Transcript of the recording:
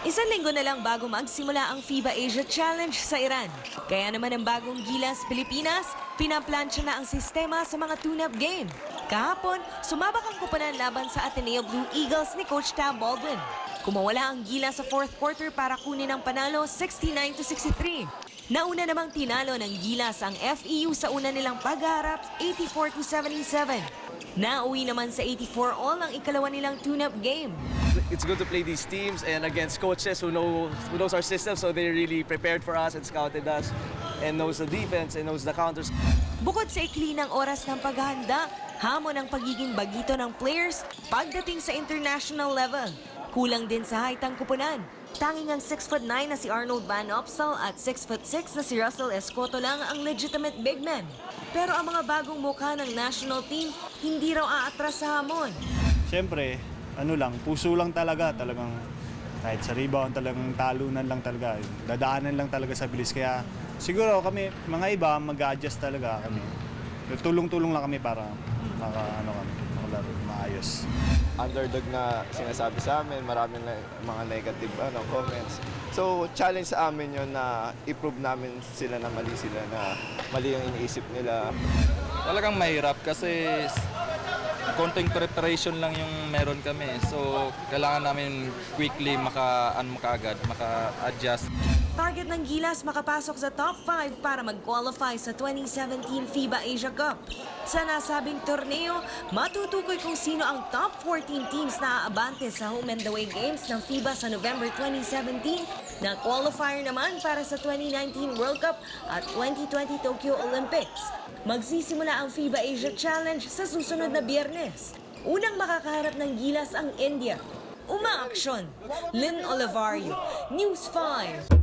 Isang linggo na lang bago magsimula ang FIBA Asia Challenge sa Iran. Kaya naman ang bagong Gilas Pilipinas, pinaplansya na ang sistema sa mga tune-up game. Kahapon, sumabak ang kupunan laban sa Ateneo Blue Eagles ni Coach Tab Baldwin. Kumawala ang Gilas sa fourth quarter para kunin ang panalo 69 to 63. Nauna namang tinalo ng Gilas ang FEU sa una nilang pagharap 84 to 77. Nauwi naman sa 84 all ang ikalawa nilang tune-up game. It's good to play these teams and against coaches who know who knows our system so they really prepared for us and scouted us and knows the defense and knows the counters Bukod sa ikli ng oras ng paghahanda, hamon ang pagiging bagito ng players pagdating sa international level. Kulang din sa height ang kupunan. Tanging ang 6'9 na si Arnold Van Opsal at 6'6 na si Russell Escoto lang ang legitimate big men. Pero ang mga bagong mukha ng national team hindi raw aatras sa hamon. Siyempre, ano lang, puso lang talaga. Talagang kahit sa rebound, talagang talunan lang talaga. Dadaanan lang talaga sa bilis. Kaya siguro kami, mga iba, mag-adjust talaga kami. Tulong-tulong lang kami para maka, ano kami, makalaro, maayos. underdog na sinasabi sa amin, marami na mga negative ano, comments. So, challenge sa amin yon na i-prove namin sila na mali sila, na mali yung iniisip nila. Talagang mahirap kasi konting preparation lang yung meron kami. So, kailangan namin quickly maka, ano, makaagad, maka-adjust. Target ng Gilas makapasok sa top 5 para mag-qualify sa 2017 FIBA Asia Cup. Sa nasabing torneo, matutukoy kung sino ang top 14 teams na aabante sa home and away games ng FIBA sa November 2017 na qualifier naman para sa 2019 World Cup at 2020 Tokyo Olympics. Magsisimula ang FIBA Asia Challenge sa susunod na biyernes. Unang makakaharap ng Gilas ang India. Umaaksyon! Lynn Olivario, News 5.